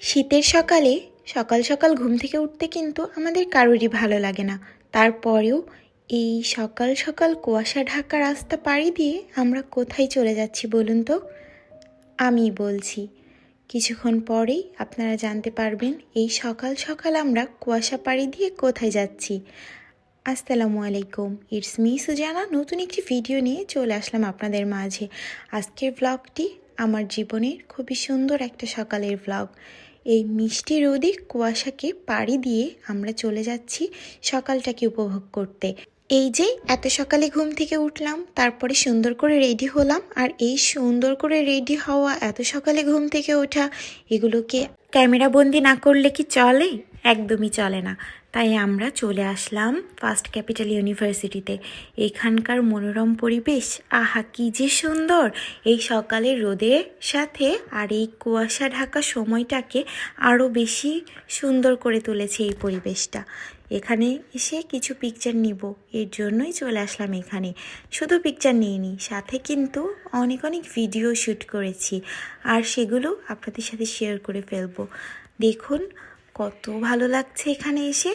শীতের সকালে সকাল সকাল ঘুম থেকে উঠতে কিন্তু আমাদের কারোরই ভালো লাগে না। তারপরেও এই সকাল সকাল কুয়াশা ঢাকা রাস্তা পাড়ি দিয়ে আমরা কোথায় চলে যাচ্ছি বলুন তো? আমি বলছি, কিছুক্ষণ পরেই আপনারা জানতে পারবেন এই সকাল সকাল আমরা কুয়াশা পাড়ি দিয়ে কোথায় যাচ্ছি। আসসালামু আলাইকুম, ইটস মি সুজানা, নতুন একটি ভিডিও নিয়ে চলে আসলাম আপনাদের মাঝে। আজকের ব্লগটি আমার জীবনের খুবই সুন্দর একটা সকালের ব্লগ এই মিষ্টি রোদে কুয়াশাকে পাড়ি দিয়ে আমরা চলে যাচ্ছি সকালটাকে উপভোগ করতে। এই যে, এত সকালে ঘুম থেকে উঠলাম, তারপরে সুন্দর করে রেডি হলাম, আর এই সুন্দর করে রেডি হওয়া, এত সকালে ঘুম থেকে ওঠা, এগুলোকে ক্যামেরা বন্দি না করলে কি চলে? একদমই চলে না। তাই আমরা চলে আসলাম ফার্স্ট ক্যাপিটাল ইউনিভার্সিটিতে। এখানকার মনোরম পরিবেশ, আহা কি যে সুন্দর! এই সকালের রোদের সাথে আর এই কুয়াশা ঢাকা সময়টাকে আরও বেশি সুন্দর করে তুলেছে এই পরিবেশটা। এখানে এসে কিছু পিকচার নিব, এর জন্যই চলে আসলাম এখানে। শুধু পিকচার নিইনি, সাথে কিন্তু অনেক অনেক ভিডিও শ্যুট করেছি। আর সেগুলো আপনাদের সাথে শেয়ার করে ফেলব। দেখুন কত ভালো লাগছে এখানে এসে।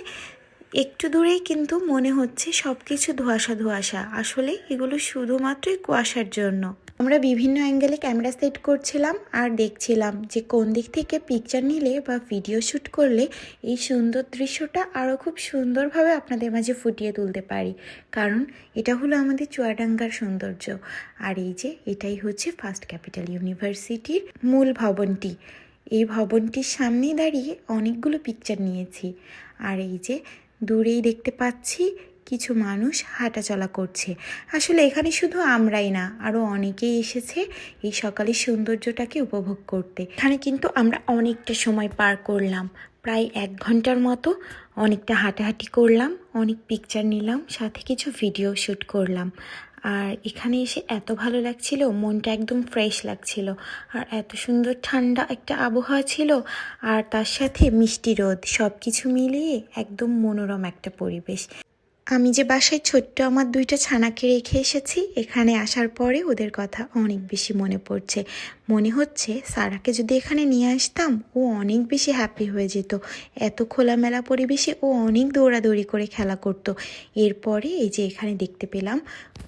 একটু দূরেই কিন্তু মনে হচ্ছে সব কিছু ধোয়াশা ধোয়াশা। আসলে এগুলো শুধুমাত্রই কুয়াশার জন্য। আমরা বিভিন্ন অ্যাঙ্গেলে ক্যামেরা সেট করছিলাম আর দেখছিলাম যে কোন দিক থেকে পিকচার নিলে বা ভিডিও শ্যুট করলে এই সুন্দর দৃশ্যটা আরও খুব সুন্দরভাবে আপনাদের মাঝে ফুটিয়ে তুলতে পারি। কারণ এটা হলো আমাদের চুয়াডাঙ্গার সৌন্দর্য। আর এই যে এটাই হচ্ছে ফার্স্ট ক্যাপিটাল ইউনিভার্সিটির মূল ভবনটি। এই ভবনটির সামনে দাঁড়িয়ে অনেকগুলো পিকচার নিয়েছি। আর এই যে দূরেই দেখতে পাচ্ছি কিছু মানুষ হাঁটাচলা করছে। আসলে এখানে শুধু আমরাই না আরও অনেকেই এসেছে এই সকালের সৌন্দর্যটাকে উপভোগ করতে। এখানে কিন্তু আমরা অনেকটা সময় পার করলাম। প্রায় এক ঘণ্টার মতো অনেকটা হাঁটাহাঁটি করলাম, অনেক পিকচার নিলাম, সাথে কিছু ভিডিও শ্যুট করলাম। আর এখানে এসে এত ভালো লাগছিল, মনটা একদম ফ্রেশ লাগছিল। আর এত সুন্দর ঠান্ডা একটা আবহাওয়া ছিল, আর তার সাথে মিষ্টি রোদ সব কিছু মিলিয়ে একদম মনোরম একটা পরিবেশ। আমি যে বাসায় ছোট্ট আমার দুইটা ছানাকে রেখে এসেছি, এখানে আসার পরে ওদের কথা অনেক বেশি মনে পড়ছে। মনে হচ্ছে সারাকে যদি এখানে নিয়ে আসতাম, ও অনেক বেশি হ্যাপি হয়ে যেত। এত খোলামেলা পরিবেশে ও অনেক দৌড়াদৌড়ি করে খেলা করত। এরপরে এই যে এখানে দেখতে পেলাম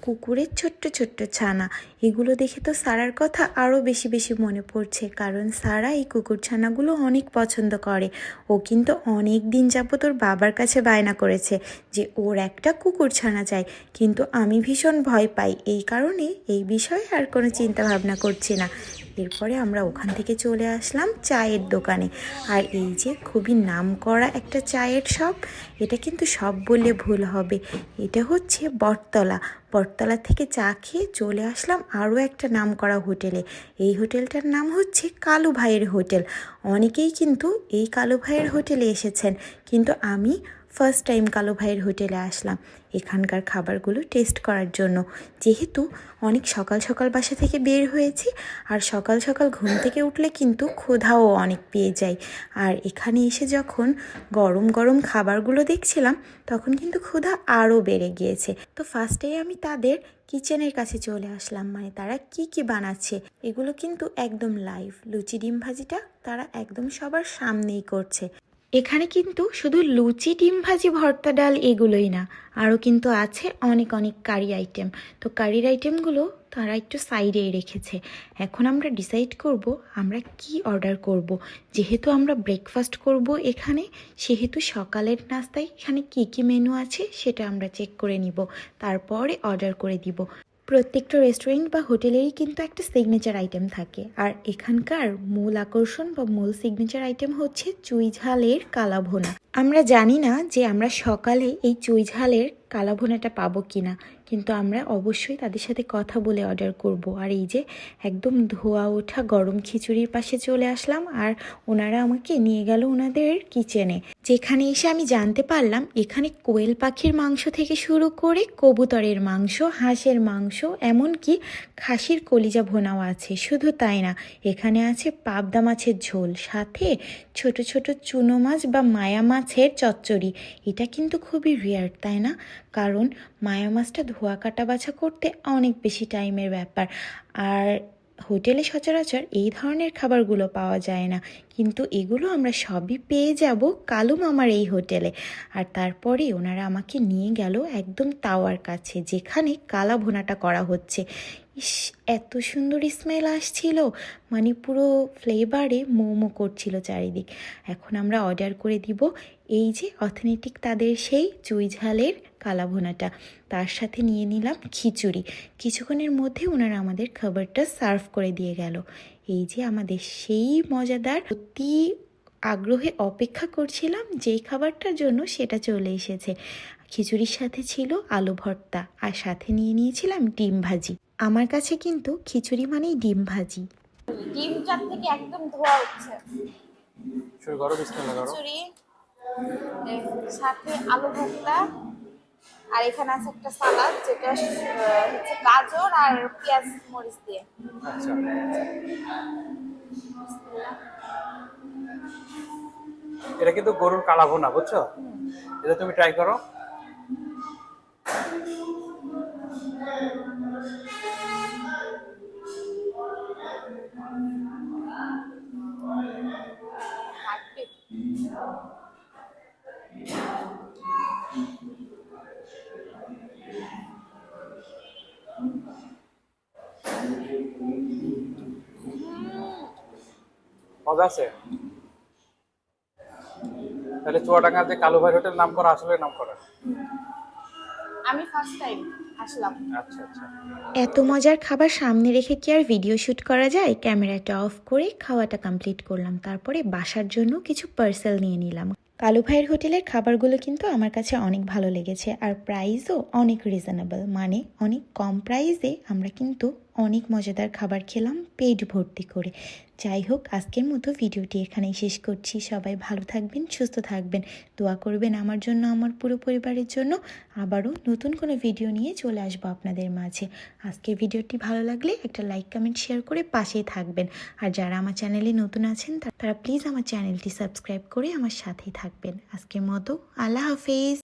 কুকুরের ছোট্ট ছোট্ট ছানা। এগুলো দেখে তো সারার কথা আরও বেশি বেশি মনে পড়ছে, কারণ সারা এই কুকুর ছানাগুলো অনেক পছন্দ করে। ও কিন্তু অনেক দিন যাবত ওর বাবার কাছে বায়না করেছে যে ওর একটা কুকুর ছানা চাই, কিন্তু আমি ভীষণ ভয় পাই। এই কারণে এই বিষয়ে আর কোনো চিন্তা ভাবনা করছি না। এরপরে আমরা ওখান থেকে চলে আসলাম চায়ের দোকানে। আর এই যে খুবই নাম করা একটা চায়ের শপ, এটা কিন্তু সব বললে ভুল হবে। এটা হচ্ছে বটতলা। বটতলা থেকে চা খেয়ে চলে আসলাম আরও একটা নাম করা হোটেলে। এই হোটেলটার নাম হচ্ছে কালু ভাইয়ের হোটেল। অনেকেই কিন্তু এই কালু ভাইয়ের হোটেলে এসেছেন, কিন্তু আমি ফার্স্ট টাইম কালো ভাইয়ের হোটেলে আসলাম। এখানকার খাবারগুলো টেস্ট করার জন্য। যেহেতু অনেক সকাল সকাল বাসা থেকে বের হয়েছি, আর সকাল সকাল ঘুম থেকে উঠলে কিন্তু ক্ষুধাও অনেক পেয়ে যায় আর এখানে এসে যখন গরম গরম খাবারগুলো দেখছিলাম, তখন কিন্তু ক্ষুধা আরও বেড়ে গিয়েছে। তো ফার্স্টেই আমি তাদের কিচেনের কাছে চলে আসলাম। মানে তারা কি কি বানাচ্ছে, এগুলো কিন্তু একদম লাইভ লুচি ডিম ভাজিটা তারা একদম সবার সামনেই করছে। এখানে কিন্তু শুধু লুচি, ডিম ভাজি, ভর্তা, ডাল এগুলোই না। আরও কিন্তু আছে অনেক অনেক কারি আইটেম। তো কারির আইটেমগুলো তারা একটু সাইডেই রেখেছে। এখন আমরা ডিসাইড করব আমরা কি অর্ডার করব। যেহেতু আমরা ব্রেকফাস্ট করব এখানে, সেহেতু সকালের নাস্তায় এখানে কি কি মেনু আছে সেটা আমরা চেক করে নিব। তারপরে অর্ডার করে দিব। প্রত্যেকটা রেস্টুরেন্ট বা হোটেলেরই কিন্তু একটা সিগনেচার আইটেম থাকে। আর এখানকার মূল আকর্ষণ বা মূল সিগনেচার আইটেম হচ্ছে চুইঝালের কালাভোনা। আমরা জানি না যে আমরা সকালে এই চুই ঝালের কালাভোনাটা পাবো কি না কিন্তু আমরা অবশ্যই তাদের সাথে কথা বলে অর্ডার করব। আর এই যে একদম ধোয়া ওঠা গরম খিচুড়ির পাশে চলে আসলাম, আর ওনারা আমাকে নিয়ে গেল ওনাদের কিচেনে যেখানে এসে আমি জানতে পারলাম, এখানে কোয়েল পাখির মাংস থেকে শুরু করে কবুতরের মাংস, হাঁসের মাংস, এমনকি খাসির কলিজা ভোনাও আছে। শুধু তাই না, এখানে আছে পাবদা মাছের ঝোল, সাথে ছোট ছোট চুনো মাছ বা মায়া মাছের চচ্চড়ি। এটা কিন্তু খুবই রেয়ার তাই না? কারণ মায়া মাছটা ধোয়া কাটা বাছা করতে অনেক বেশি টাইমের ব্যাপার। আর হোটেলে সচরাচর এই ধরনের খাবারগুলো পাওয়া যায় না। কিন্তু এগুলো আমরা সবই পেয়ে যাব কালু মামার এই হোটেলে। আর তারপরে ওনারা আমাকে নিয়ে গেল একদম তাওয়ার কাছে, যেখানে কালা ভোনাটা করা হচ্ছে। ইস, এত সুন্দর স্মেল আসছিল। মানে পুরো ফ্লেভারে মোমো করছিল চারিদিক। এখন আমরা অর্ডার করে দিব এই যে অথেন্টিক তাদের সেই চুই ঝালের কালা ভুনাটা তার সাথে নিয়ে নিলাম খিচুড়ি। কিছুক্ষণের মধ্যে ওনারা আমাদের খাবারটা সার্ভ করে দিয়ে গেল। এই যে আমাদের সেই মজাদার, অতি আগ্রহে অপেক্ষা করছিলাম যেই খাবারটার জন্য সেটা চলে এসেছে। খিচুড়ির সাথে ছিল আলু ভর্তা আর সাথে নিয়ে নিয়েছিলাম ডিম ভাজি। আমার কাছে কিন্তু খিচুড়ি মানেই ডিম ভাজি। ডিমটার থেকে একদম ধোয়া হচ্ছে। শুরু করো বিসমিল্লাহ করো। খিচুড়ি সাথে আলু ভর্তা আর এখানে আছে একটা সালাদ যেটা হচ্ছে গাজর আর পেঁয়াজ মরিচ দিয়ে। আচ্ছা। এটা কিন্তু গরুর কালা ভুনা বুঝছ? এটা তুমি ট্রাই করো। মজা আছে? তাহলে চুয়াডাঙ্গার যে কালু ভাই হোটেল নাম করা আসলে নাম করা আমি ফার্স্ট টাইম আসলাম। আচ্ছা আচ্ছা। এত মজার খাবার সামনে রেখে কি আর ভিডিও শ্যুট করা যায়? ক্যামেরাটা অফ করে খাওয়াটা কমপ্লিট করলাম। তারপরে বাসার জন্য কিছু পার্সেল নিয়ে নিলাম। কালু ভাইয়ের হোটেলের খাবারগুলো কিন্তু আমার কাছে অনেক ভালো লেগেছে। আর প্রাইসও অনেক রিজনেবল মানে অনেক কম প্রাইসে আমরা কিন্তু অনেক মজাদার খাবার খেলাম, পেট ভর্তি করে। যাই হোক, আজকের মতো ভিডিওটি এখানেই শেষ করছি। সবাই ভালো থাকবেন, সুস্থ থাকবেন। দোয়া করবেন আমার জন্য, আমার পুরো পরিবারের জন্য। আবারও নতুন কোনো ভিডিও নিয়ে চলে আসব আপনাদের মাঝে। আজকের ভিডিওটি ভালো লাগলে একটা লাইক, কমেন্ট, শেয়ার করে পাশেই থাকবেন। আর যারা আমার চ্যানেলে নতুন আছেন, তারা প্লিজ আমার চ্যানেলটি সাবস্ক্রাইব করে আমার সাথেই থাকবেন। আজকের মতো, আল্লাহ হাফেজ।